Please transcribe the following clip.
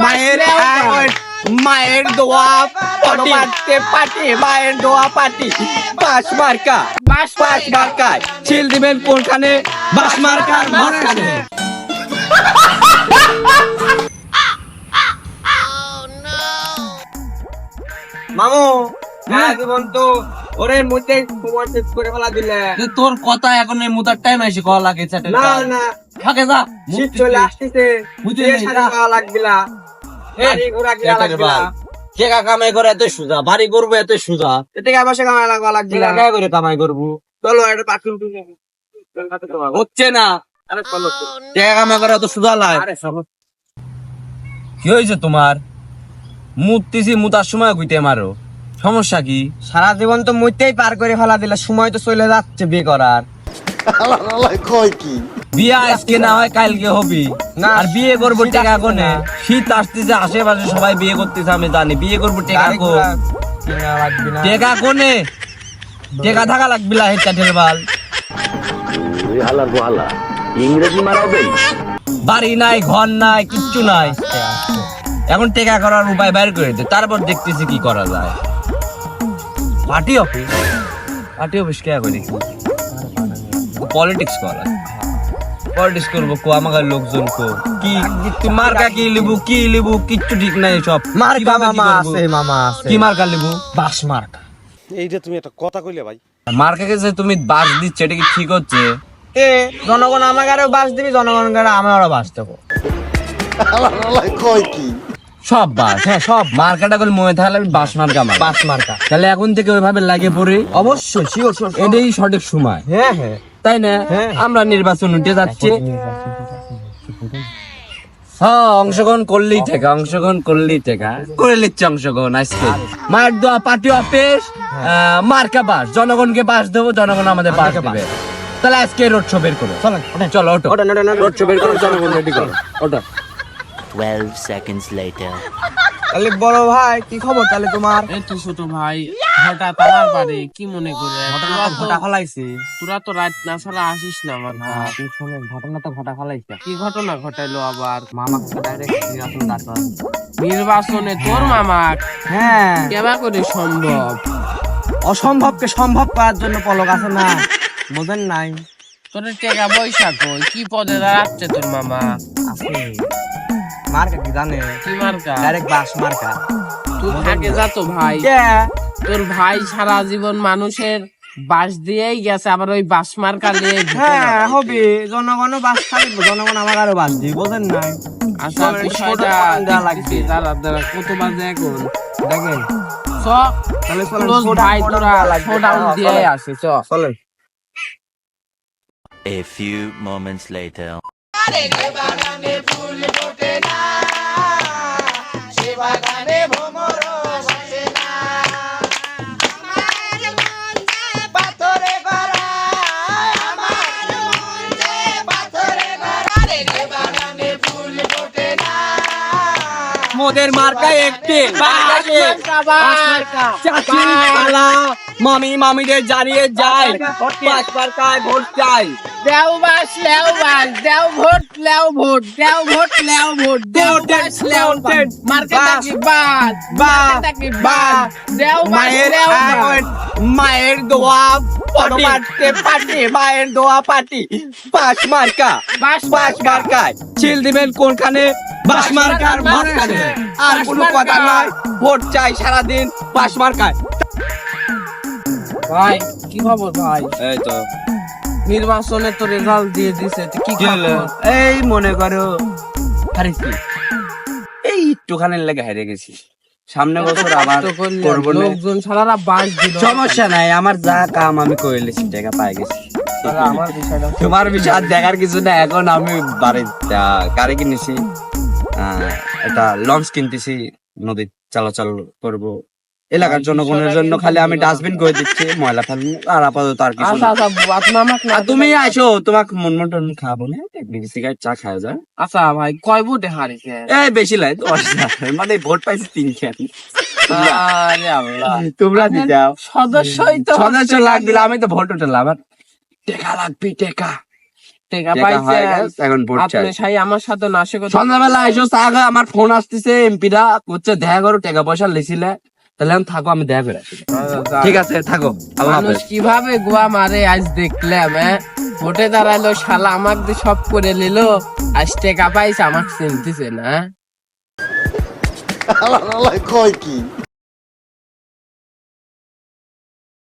মায়ের মায়ের দোয়া পাটি পাটতে পাটি মায়ের দোয়া পাটি। বাস মার্কা বাস বাস মার্কায়। ছিল দিবেন কোনখানে? বাস মার্কার মাঝখানে মামু হ্যাঁ জীবন তো ওরে মধ্যে তোমার শেষ করে ফেলা দিলে। তোর কথা এখন এই মুতার টাইম আছে কল লাগে না না। থাকে যা শীত চলে আসতেছে লাগবিলা। গাড়ি ঘোড়া লাগবিলা। টেকা কামাই করে এত সুজা? বাড়ি করব এত সুজা? এতে কামাই লাগবা লাগবিলা। টেকা করে কামাই করব? চলো একটা পাখি হচ্ছে না। আরে চলো। টেকা কামাই করে এত সুজা লাগে আরে কি হয়েছে তোমার? মুততেছি মুতার সময় কইতে মারো। সমস্যা কি? সারা জীবন তো মইতেই পার করে ফেলা দিলে সময় তো চলে যাচ্ছে বিয়ে করার। বিয়ে আজকে না হয় কালকে হবে। না, আর বিয়ে করব টেকা কোনে শীত আসতেছে আশেপাশে সবাই বিয়ে করতেছে আমি জানি। বিয়ে করব টেকা গাড়ি কো ঘোড়া কিনা লাগবে না। টেকা কোনে টেকা থাকা লাগবি লা হেটা ঠেলবাল তুই হালার গো হালা ইংরেজি মারাবে? বাড়ি নাই ঘর নাই কিচ্ছু নাই। এখন টেকা করার উপায় বাইর করে দে তারপর দেখতেছি কি করা যায়। পার্টি অফিস পার্টি অফিস কে করি? পলিটিক্স করা। পলিটিক্স করব কো আমাকে লোকজন কো। কি তুই মার্কা কি লিবু কি লিবু কিচ্ছু ঠিক নাই সব। মার্কা মামা আছে মামা আছে। কি মার্কা লিবু? বাস মার্কা। এইটা তুমি একটা কথা কইলে ভাই। মার্কাকে যে তুমি বাস দিচ্ছে এটা কি ঠিক হচ্ছে? এ জনগণ আমাকে আরও বাস দিবি জনগণ আমারও বাস দেবো। সব বাস হ্যাঁ সব মার্কাটা করে মনে থাকলে আমি বাস মার্কা মার বাস মার্কা। তাহলে এখন থেকে ওইভাবে লাগে পড়ে। অবশ্যই শিওর শিওর এটাই সঠিক সময়। হ্যাঁ হ্যাঁ। তাই না? হ্যাঁ। আমরা নির্বাচন উঠে যাচ্ছি। হ্যাঁ অংশগ্রহণ করলেই থেকে অংশগ্রহণ করলেই থেকে করে নিচ্ছে অংশগ্রহণ আজকে। মায়ের দোয়া পার্টি অফিস আহ, মার্কা বাস। জনগণকে বাস দেবো জনগণ আমাদের বাস দেবে। তাহলে আজকে রোড শো বের করো। চলো ওটা রোড শো বের করো জনগণ রেডি করো। ওটো 12 seconds later. তাহলে বড় ভাই কি খবর তাহলে তোমার? এই তো ছোট ভাই হঠাৎ আমার বাড়ি কি মনে করে? তোরা তো- ঘটা ফলাইছে। তোরা তো রাত না ছাড়া আসিস না আমার ঘর। তুই শোনেন ঘটনা তো ঘটা ফলাইছে। কি ঘটনা ঘটাইলো আবার? মামা ডাইরেক্ট নির্বাচন তোর মামা হ্যাঁ। কেবা করে সম্ভব? অসম্ভবকে সম্ভব করার জন্য পলক আছে না। বোঝেন নাই। তোর টেকা পয়সা কই? কি পদে দাঁড়াচ্ছে তোর মামা? আছে। মার্কা কি জানে? কি মার্কা? ডাইরেক্ট বাস মার্কা। তুই থাকে যা তো ভাই। তোর ভাই সারা জীবন মানুষের বাস দিয়েই গেছে আবার ওই বাস মার্কা নিয়ে হ্যাঁ হবে। জনগণও বাস খালি জনগণ আমার আরও বাস দিই বোঝেন নাই? আচ্ছা সবার বিষয়টা লাগবে। দাঁড়া দাঁড়া কত বাজে এখন? দেখেন। চ তাহলে চলেন ভাই তোরা। শোডাউন হ্যাঁ, দিয়ে আসে চ। চলেন। A few moments later. মোদের মার্কা একটি। চাচির খালা মামি মামিদের জানিয়ে যায় পাঁচ মার্কায় ভোট চাই? দেও বাস লেও বাস দেও ভোট লেও ভোট দেও ভোট লেও ভোট দেও বাস লেও বাস। Voted, মার্কেটটা বাস, কি বাস বাস, মার্কেটটা কি বাস? দেও বাস মায়ের লেও মায়ের দোয়া পাটতে পাটি মায়ের দোয়া পাটি পাঁচ মার্কা বাস বাস মার্কায়। ছিল দিবেন কোনখানে? বাস মার্কার মাঝখানে। আর কোনো কথা নয় ভোট চাই সারাদিন বাস মার্কায়। ভাই কি খবর ভাই? এই তো। নির্বাচনে তো রেজাল্ট দিয়ে দিছে কি খবর? এই মনে করো আরে কি? এই একটুখানি লেগে হেরে গেছি। সামনে বছর আবার করব লোকজন সারারা বাস দিল সমস্যা নাই আমার যা কাম আমি করে লেছি টাকা পাই গেছি। তোমার বিষয় দেখার কিছু না এখন আমি বাড়িতে গাড়ি কিনেছি একটা লঞ্চ কিনতেছি নদী চলাচল করব। এলাকার জনগণের জন্য খালি আমি ডাস্টবিন করে দিচ্ছি ময়লা ফেলি আর আপাতত আর কিছু আচ্ছা না আচ্ছা আর তুমি আসো তোমাকে মন মটন খাব না এক বিড়ি সিগারেট চা খাওয়া যায়। আচ্ছা ভাই কয় ভোটে হারিছে এই বেশি লাই দশ। মানে ভোট পাইছি তিন আরে আল্লাহ। তোমরা সদস্যই তো সদস্য লাগবে না, আমি তো ভোট উঠলাম আমার টেকা লাগবে টেকা। টাকা টেকা হয়ে গেছে, এখন ভোট চাই। আপনি সাই আমার সাথে এসো আগে আমার ফোন আসতেছে এমপিরা করছে দেখা করো টাকা পয়সা লিছিলে তাহলে আমি থাকো আমি দেখা করে আসি। ঠিক আছে থাকো। আল্লাহ মানুষ হাফেজ। কীভাবে গোয়া মারে আজ দেখলাম হ্যাঁ ভোটে দাঁড়াল শালা আমাক দিয়ে সব করে নিল। আজ টাকা পাইছে আমাকে চিনতেছে না। কয় কি?